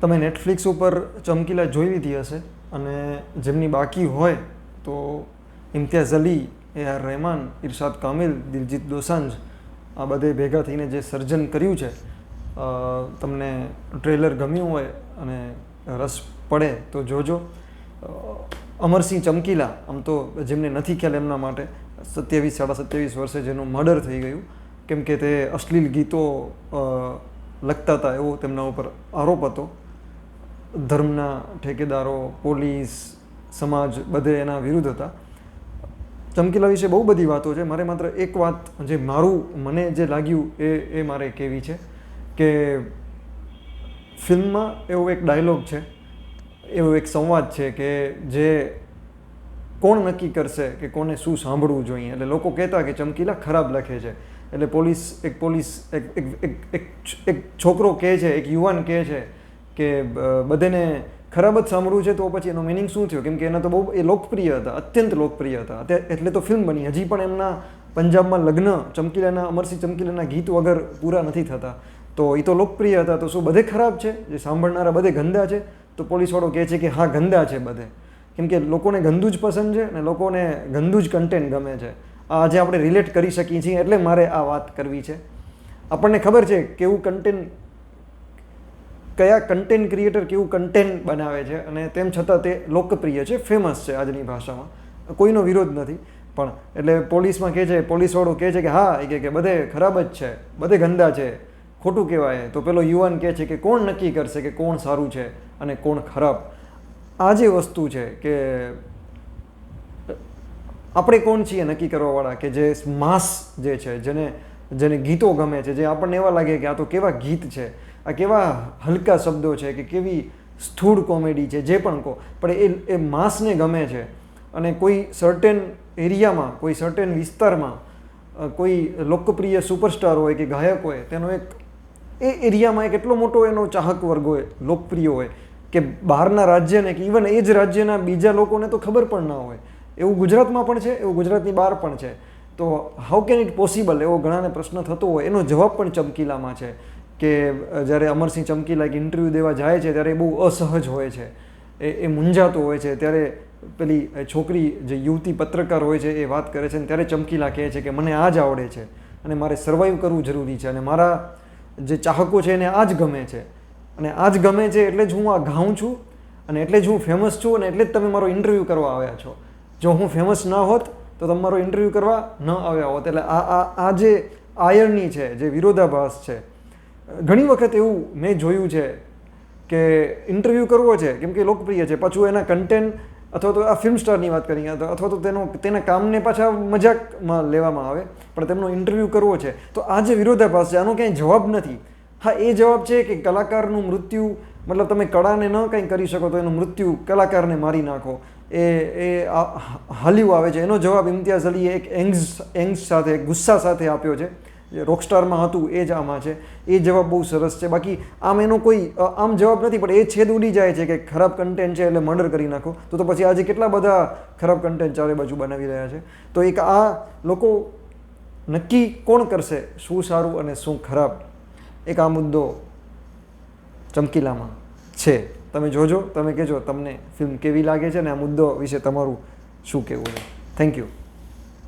તમે નેટફ્લિક્સ ઉપર ચમકીલા જોઈ લીધી હશે અને જેમની બાકી હોય તો ઇમ્તિયાઝ અલી, એ આર રહેમાન, ઇરશાદ કામિલ, દિલજીત દોસાંજ, આ બધે ભેગા થઈને જે સર્જન કર્યું છે તમને ટ્રેલર ગમ્યું હોય અને રસ પડે તો જોજો. અમરસિંહ ચમકીલા, આમ તો જેમને નથી ખ્યાલ એમના માટે, સત્યાવીસ, સાડા સત્યાવીસ વર્ષે જેનું મર્ડર થઈ ગયું, કેમ કે તે અશ્લીલ ગીતો લખતા હતા એવો તેમના ઉપર આરોપ હતો. ધર્મના ઠેકેદારો, પોલીસ, સમાજ બધે એના વિરુદ્ધ હતા. ચમકીલા વિશે બહુ બધી વાતો છે. મારે માત્ર એક વાત જે મારું મને જે લાગ્યું એ એ મારે કહેવી છે કે ફિલ્મમાં એવો એક ડાયલોગ છે, એવો એક સંવાદ છે કે જે કોણ નક્કી કરશે કે કોને શું સાંભળવું જોઈએ. એટલે લોકો કહેતા કે ચમકીલા ખરાબ લખે છે. એટલે પોલીસ, એક પોલીસ, એક એક એક છોકરો કહે છે, એક યુવાન કહે છે કે બધેને ખરાબ જ સાંભળવું છે, તો પછી એનો મિનિંગ શું થયો? કેમ કે એના તો બહુ એ લોકપ્રિય હતા, અત્યંત લોકપ્રિય હતા. એટલે તો ફિલ્મ બની. હજી પણ એમના પંજાબમાં લગ્ન, ચમકીલાના, અમરસિંહ ચમકીલાના ગીત વગર પૂરા નથી થતા. તો એ તો લોકપ્રિય હતા. તો શું બધે ખરાબ છે? જે સાંભળનારા બધે ગંદા છે? તો પોલીસવાળો કહે છે કે, હા, ગંદા છે બધે. કેમ કે લોકોને ગંદુ જ પસંદ છે અને લોકોને ગંદુ જ કન્ટેન્ટ ગમે છે. આ આજે આપણે રિલેટ કરી શકીએ છીએ, એટલે મારે આ વાત કરવી છે. આપણને ખબર છે કેવું કન્ટેન્ટ કયા કન્ટેન્ટ ક્રિએટર કેવું કન્ટેન્ટ બનાવે છે અને તેમ છતાં તે લોકપ્રિય છે ફેમસ છે આજની ભાષામાં. કોઈનો વિરોધ નથી, પણ એટલે પોલીસમાં કહે છે, પોલીસવાળો કહે છે કે હા, એ કે બધે ખરાબ જ છે, બધે ગંદા છે, ખોટું કહેવાય. તો પેલો યુવાન કહે છે કે કોણ નક્કી કરશે કે કોણ સારું છે અને કોણ ખરાબ? આ જે વસ્તુ છે કે આપણે કોણ છીએ નક્કી કરવાવાળા કે જે માસ જે છે, જેને જેને ગીતો ગમે છે, જે આપણને એવા લાગે કે આ તો કેવા ગીત છે આ કેવા હલકા શબ્દો છે કે કેવી સ્થૂળ કોમેડી છે, જે પણ કહો. પણ એ એ માસને ગમે છે. અને કોઈ સર્ટેન એરિયામાં, કોઈ સર્ટેન વિસ્તારમાં કોઈ લોકપ્રિય સુપરસ્ટાર હોય કે ગાયક હોય, તેનો એક, એ એરિયામાં એક એટલો મોટો એનો ચાહક વર્ગ હોય, લોકપ્રિય હોય, કે બહારના રાજ્યને કે ઇવન એ જ રાજ્યના બીજા લોકોને તો ખબર પણ ના હોય. એવું ગુજરાતમાં પણ છે, એવું ગુજરાતની બહાર પણ છે. તો હાઉ કેન ઇટ પોસિબલ એવો ઘણાને પ્રશ્ન થતો હોય, એનો જવાબ પણ ચમકીલામાં છે. કે જ્યારે અમરસિંહ ચમકી લાઈક ઇન્ટરવ્યૂ દેવા જાય છે, ત્યારે એ બહુ અસહજ હોય છે. એ એ મૂંઝાતો હોય છે. ત્યારે પેલી છોકરી જે યુવતી પત્રકાર હોય છે એ વાત કરે છે અને ત્યારે ચમકીલા કહે છે કે, મને આ જ આવડે છે અને મારે સર્વાઈવ કરવું જરૂરી છે અને મારા જે ચાહકો છે એને આ જ ગમે છે. અને આ જ ગમે છે એટલે જ હું આ ગાઉં છું અને એટલે જ હું ફેમસ છું અને એટલે જ તમે મારો ઇન્ટરવ્યૂ કરવા આવ્યા છો. જો હું ફેમસ ન હોત, તો તમે મારો ઇન્ટરવ્યૂ કરવા ન આવ્યા હોત. એટલે આ આ આ જે આયરની છે, જે વિરોધાભાસ છે ઘણી વખત એવું મેં જોયું છે કે ઇન્ટરવ્યૂ કરવો છે, કેમ કે લોકપ્રિય છે, પાછું એના કન્ટેન્ટ અથવા તો આ ફિલ્મ સ્ટારની વાત કરીએ તો અથવા તો તેનો તેના કામને પાછા મજાકમાં લેવામાં આવે, પણ તેમનો ઇન્ટરવ્યૂ કરવો છે. તો આ જે વિરોધાભાસ છે, આનો ક્યાંય જવાબ નથી. હા, એ જવાબ છે કે કલાકારનું મૃત્યુ, મતલબ તમે કળાને ન કંઈ કરી શકો તો એનું મૃત્યુ કલાકારને મારી નાખો. એ એ હાલ્યું આવે છે. એનો જવાબ ઇમ્તિયાઝ અલીએ એક એંગ્સ એંગ્સ સાથે, ગુસ્સા સાથે આપ્યો છે. જે રોકસ્ટારમાં હતું, એ જ આમાં છે. એ જવાબ બહુ સરસ છે. બાકી આમ એનો કોઈ આમ જવાબ નથી, પણ એ છેદ ઉડી જાય છે કે ખરાબ કન્ટેન્ટ છે એટલે મર્ડર કરી નાખો. તો તો પછી આજે કેટલા બધા ખરાબ કન્ટેન્ટ ચારે બાજુ બનાવી રહ્યા છે. તો એક આ લોકો નક્કી કોણ કરશે? શું સારું અને શું ખરાબ? એક આ મુદ્દો ચમકીલામાં છે. તમે જોજો, તમે કહેજો, તમને ફિલ્મ કેવી લાગે છે અને આ મુદ્દો વિશે તમારું શું કહેવું છે? Thank you